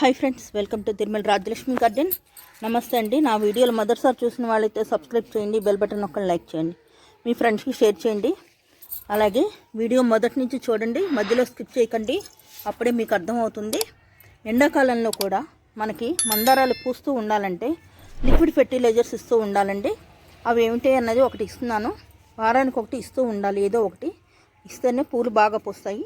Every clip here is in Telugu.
Hi friends welcome to Tirumala Rajalakshmi garden. నమస్తే అండి. నా వీడియోలు మొదటిసారి చూసిన వాళ్ళైతే సబ్స్క్రైబ్ చేయండి బెల్ బటన్ ఒక్కని లైక్ చేయండి మీ ఫ్రెండ్స్కి షేర్ చేయండి. అలాగే వీడియో మొదటి నుంచి చూడండి మధ్యలో స్కిప్ చేయకండి అప్పుడే మీకు అర్థమవుతుంది. ఎండాకాలంలో కూడా మనకి మందారాలు పూస్తూ ఉండాలంటే లిక్విడ్ ఫెర్టిలైజర్స్ ఇస్తూ ఉండాలండి. అవి ఏమిటి అన్నది ఒకటి ఇస్తున్నాను. వారానికి ఒకటి ఇస్తూ ఉండాలి ఏదో ఒకటి. ఇస్తేనే పూలు బాగా పూస్తాయి.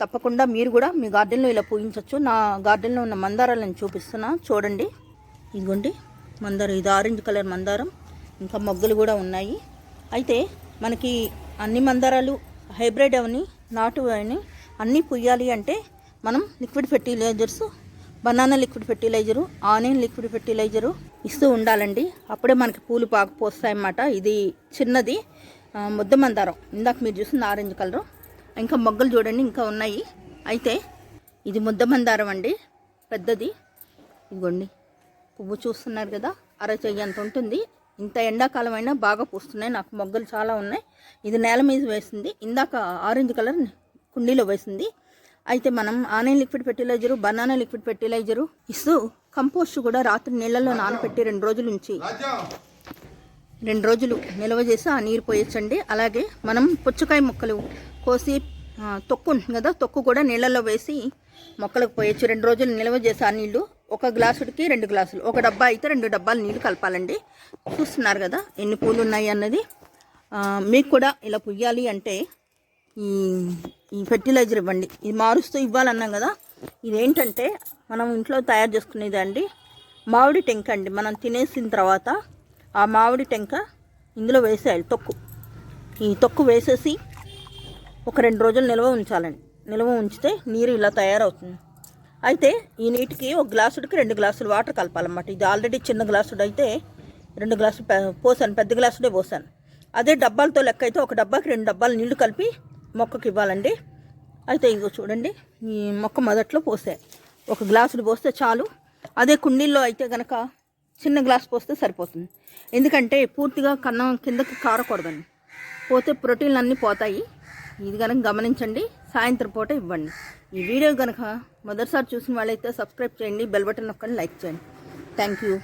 తప్పకుండా మీరు కూడా మీ గార్డెన్లో ఇలా పూయించవచ్చు నా గార్డెన్లో ఉన్న మందారాలను చూపిస్తున్నా. చూడండి. ఇదిగోండి. మందారం. ఇది ఆరెంజ్ కలర్ మందారం. ఇంకా మొగ్గలు కూడా ఉన్నాయి. అయితే మనకి అన్ని మందారాలు హైబ్రిడ్ అవని నాటు అవని అన్నీ పుయ్యాలి అంటే మనం liquid fertilisers banana liquid fertiliser onion liquid fertiliser ఇస్తూ ఉండాలండి. అప్పుడే మనకి పూలు బాగా పోస్తాయన్నమాట. ఇది చిన్నది ముద్ద మందారం. ఇందాక మీరు చూసింది ఆరెంజ్ కలరు. ఇంకా మొగ్గలు చూడండి ఇంకా ఉన్నాయి. అయితే ఇది ముద్ద మందారం అండి. పెద్దది. ఇదిగోండి. పువ్వు చూస్తున్నారు కదా అరచెయ్యి అంత ఉంటుంది. ఇంత ఎండాకాలం అయినా బాగా పూస్తున్నాయి. నాకు మొగ్గలు చాలా ఉన్నాయి. ఇది నేల మీద వేసింది. ఇందాక ఆరెంజ్ కలర్ కుండీలో వేసింది. అయితే మనం onion liquid fertiliser banana liquid fertiliser ఇస్తూ కంపోస్ట్ కూడా రాత్రి నీళ్ళలో నానబెట్టి రెండు రోజుల నుంచి రెండు రోజులు నిల్వ చేసి ఆ నీరు పోయొచ్చండి. అలాగే మనం పుచ్చకాయ ముక్కలు కోసి తొక్కు ఉంటుంది కదా తొక్కు కూడా నీళ్ళలో వేసి మొక్కలకు పోయొచ్చు. రెండు రోజులు నిల్వ చేసి ఆ నీళ్ళు ఒక గ్లాసుడికి రెండు గ్లాసులు ఒక డబ్బా అయితే రెండు డబ్బాలు నీళ్ళు కలపాలండి. చూస్తున్నారు కదా ఎన్ని పూలు ఉన్నాయి అన్నది. మీకు కూడా ఇలా పుయ్యాలి అంటే ఈ ఈ ఫెర్టిలైజర్ ఇవ్వండి. ఇది మారుస్తూ ఇవ్వాలన్నాం కదా. ఇదేంటంటే మనం ఇంట్లో తయారు చేసుకునేది అండి మామిడి టెంక అండి మనం తినేసిన తర్వాత ఆ మామిడి టెంక ఇందులో వేసేయాలి తొక్కు. ఈ తొక్కు వేసేసి ఒక రెండు రోజులు నిల్వ ఉంచాలండి. నిల్వ ఉంచితే నీరు ఇలా తయారవుతుంది. అయితే ఈ నీటికి ఒక గ్లాసుడికి రెండు గ్లాసులు వాటర్ కలపాలన్నమాట. ఇది ఆల్రెడీ చిన్న గ్లాసుడు అయితే రెండు గ్లాసులు పోసాను. పెద్ద గ్లాసుడే పోసాను. అదే డబ్బాలతో లెక్క అయితే ఒక డబ్బాకి రెండు డబ్బాలు నీళ్ళు కలిపి మొక్కకి ఇవ్వాలండి. అయితే ఇగో చూడండి ఈ మొక్క మొదట్లో పోసే ఒక గ్లాసుడు పోస్తే చాలు. అదే కుండీల్లో అయితే కనుక చిన్న గ్లాస్ పోస్తే సరిపోతుంది. ఎందుకంటే పూర్తిగా కన్నం కిందకి కారకూడదండి. పోతే ప్రోటీన్లు అన్నీ పోతాయి. ఇది కనుక గమనించండి. సాయంత్రం పూట ఇవ్వండి. ఈ వీడియో కనుక మొదటిసారి చూసిన వాళ్ళైతే సబ్స్క్రైబ్ చేయండి బెల్ బటన్ నొక్కండి లైక్ చేయండి. Thank you.